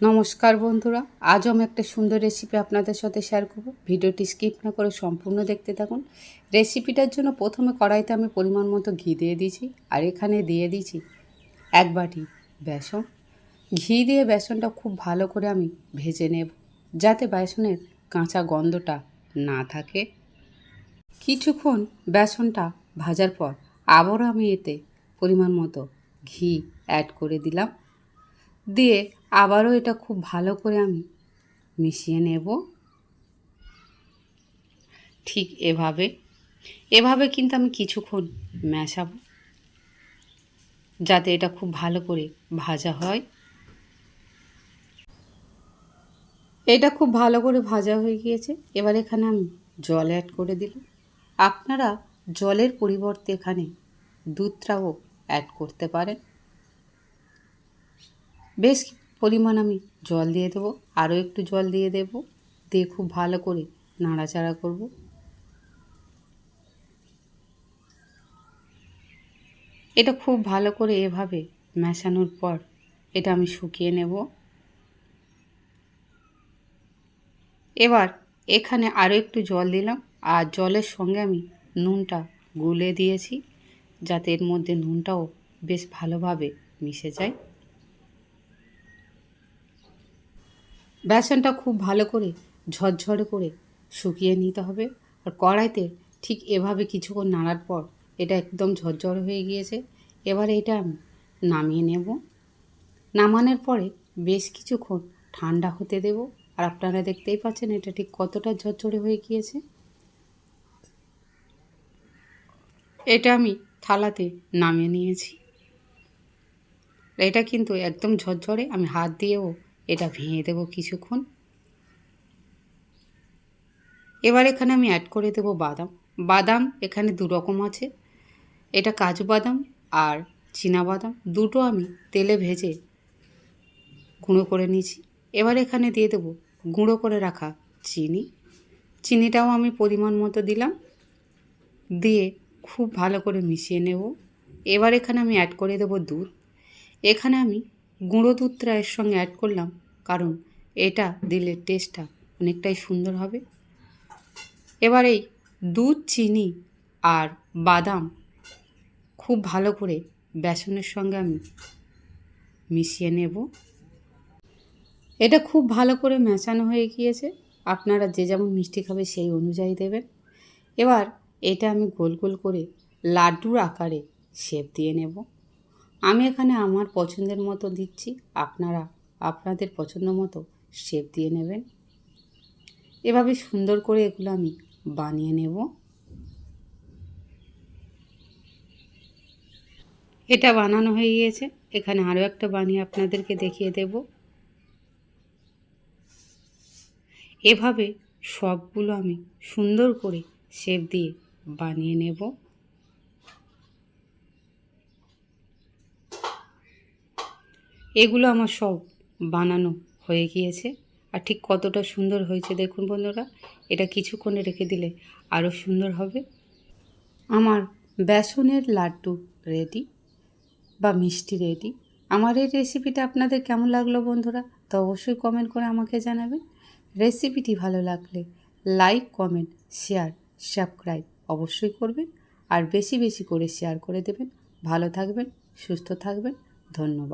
নমস্কার বন্ধুরা আজ আমি একটা সুন্দর রেসিপি আপনাদের সাথে শেয়ার করব। ভিডিওটি স্কিপ না করে সম্পূর্ণ দেখতে থাকুন। রেসিপিটার জন্য প্রথমে কড়াইতে আমি পরিমাণ মতো ঘি দিয়ে দিয়েছি, আর এখানে দিয়ে দিয়েছি এক বাটি বেসন। ঘি দিয়ে বেসনটা খুব ভালো করে আমি ভেজে নেব, যাতে বেসনের কাঁচা গন্ধটা না থাকে। কিছুক্ষণ বেসনটা ভাজার পর আবারও আমি এতে পরিমাণ মতো ঘি অ্যাড করে দিলাম। দিয়ে আবারও এটা খুব ভালো করে আমি মিশিয়ে নেব। ঠিক এভাবে। এভাবে কিন্তু আমি কিছুক্ষণ মেশাবো, যাতে এটা খুব ভালো করে ভাজা হয়। এটা খুব ভালো করে ভাজা হয়ে গিয়েছে। এবার এখানে আমি জল অ্যাড করে দিলাম। আপনারা জলের পরিবর্তে এখানে দুধটাও অ্যাড করতে পারেন। বেশ পরিমাণ আমি জল দিয়ে দেবো, আরও একটু জল দিয়ে দেব, দিয়ে খুব ভালো করে নাড়াচাড়া করব। এটা খুব ভালো করে এভাবে মেশানোর পর এটা আমি শুকিয়ে নেব। এবার এখানে আরও একটু জল দিলাম, আর জলের সঙ্গে আমি নুনটা গুলে দিয়েছি, যাতে এর মধ্যে নুনটাও বেশ ভালোভাবে মিশে যায়। বেসনটা খুব ভালো করে ঝরঝরে করে শুকিয়ে নিতে হবে। আর কড়াইতে ঠিক এভাবে কিছুক্ষণ নাড়ার পর এটা একদম ঝরঝরে হয়ে গিয়েছে। এবারে এটা আমি নামিয়ে নেব। নামানোর পরে বেশ কিছুক্ষণ ঠান্ডা হতে দেব। আর আপনারা দেখতেই পাচ্ছেন এটা ঠিক কতটা ঝরঝরে হয়ে গিয়েছে। এটা আমি থালাতে নামিয়ে নিয়েছি। এটা কিন্তু একদম ঝরঝরে, আমি হাত দিয়েও এটা ভেঙে দেবো কিছুক্ষণ। এবার এখানে আমি অ্যাড করে দেবো বাদাম। বাদাম এখানে দু রকম আছে। এটা কাজু বাদাম আর বাদাম। দুটো আমি তেলে ভেজে গুঁড়ো করে নিয়েছি। এবার এখানে দিয়ে দেবো গুঁড়ো করে রাখা চিনি। চিনিটাও আমি পরিমাণ মতো দিলাম। দিয়ে খুব ভালো করে মিশিয়ে নেব। এবার এখানে আমি অ্যাড করে দেবো দুধ। এখানে আমি গুঁড়ো দুধটা এর সঙ্গে অ্যাড করলাম, কারণ এটা দিলে টেস্টটা অনেকটাই সুন্দর হবে। এবার এই দুধ, চিনি আর বাদাম খুব ভালো করে বেসনের সঙ্গে আমি মিশিয়ে নেব। এটা খুব ভালো করে মেশানো হয়ে গিয়েছে, আপনারা যে যেমন মিষ্টি খাবে সেই অনুযায়ী দেবেন। এবার এটা আমি গোল গোল করে লাড্ডুর আকারে শেপ দিয়ে নেব। আমি এখানে আমার পছন্দের মতো দিচ্ছি। আপনারা, আপনাদের পছন্দ মতো শেপ দিয়ে নেবেন। এভাবে সুন্দর করে এগুলো আমি বানিয়ে নেব। এটা বানানো হয়ে গিয়েছে। এখানে আরও একটা বানিয়ে আপনাদেরকে দেখিয়ে দেব। এভাবে সবগুলো আমি সুন্দর করে শেপ দিয়ে বানিয়ে নেব। এগুলো আমার সব বানানো হয়ে গিয়েছে। আর ঠিক কতটা সুন্দর হয়েছে দেখুন বন্ধুরা, এটা কিছুক্ষণে রেখে দিলে আরও সুন্দর হবে। আমার বেসনের লাড্ডু রেডি বা মিষ্টি রেডি। আমার এই রেসিপিটা আপনাদের কেমন লাগল বন্ধুরা, তো অবশ্যই কমেন্ট করে আমাকে জানাবেন। রেসিপিটি ভালো লাগলে লাইক, কমেন্ট, শেয়ার, সাবস্ক্রাইব অবশ্যই করবেন। আর বেশি বেশি করে শেয়ার করে দেবেন। ভালো থাকবেন, সুস্থ থাকবেন। ধন্যবাদ।